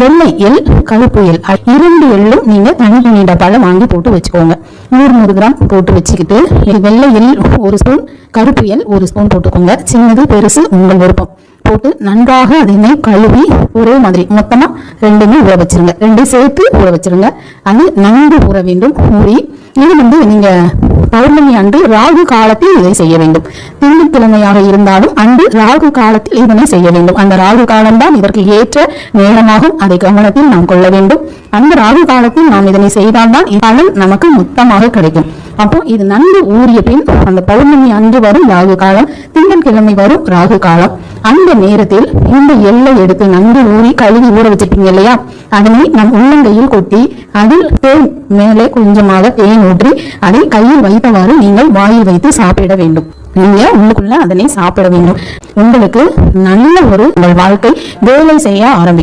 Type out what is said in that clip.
வெள்ளை எல் கருப்பு எல் இரண்டு எள்ளும் நீங்க தனித்தனி டப்பால வாங்கி போட்டு வச்சுக்கோங்க. நூறு நூறு கிராம் போட்டு வச்சுக்கிட்டு வெள்ளை எல் ஒரு ஸ்பூன் கருப்பு எல் ஒரு ஸ்பூன் போட்டுக்கோங்க. சின்னது பெருசு உங்கள் விருப்பம். போட்டு நன்றாக அதனை கழுவி ஒரே மாதிரி மொத்தமா ரெண்டுமே ஊற வச்சிருங்க. ரெண்டு சேர்த்து ஊற வச்சிருங்க. அது நன்கு ஊற வேண்டும். ஊறி இது வந்து நீங்க பௌர்ணமி அன்று ராகு காலத்தில் இதை செய்ய வேண்டும். திங்கட்கிழமையாக இருந்தாலும் அன்று ராகு காலத்தில் இதனை செய்ய வேண்டும். அந்த ராகு காலம்தான் இதற்கு ஏற்ற நேரமாகும். அதை கவனத்தில் நாம் கொள்ள வேண்டும். அந்த ராகு காலத்தில் நாம் இதனை செய்தால்தான் பலன் நமக்கு மொத்தமாக கிடைக்கும். அப்போ இது நன்கு ஊறிய பின் அந்த பௌர்ணமி அன்று வரும் ராகு காலம் திங்கட்கிழமை வரும் ராகு காலம். அந்த நேரத்தில் இந்த எல்லை எடுத்து நன்கு ஊறி கழுவி ஊற வச்சிருப்பீங்க இல்லையா? அதனை நம் உள்ளங்கையில் கொட்டி அதில் தேன் மேலே கொஞ்சமாக தேன் ஊற்றி அதை கையில் வைத்தவாறு நீங்கள் வாயில் வைத்து சாப்பிட வேண்டும். நீங்க உள்ளுக்குள்ள அதனை சாப்பிட வேண்டும். உங்களுக்கு நல்ல ஒரு உங்கள் வாழ்க்கை வேலை செய்ய ஆரம்பிக்கும்.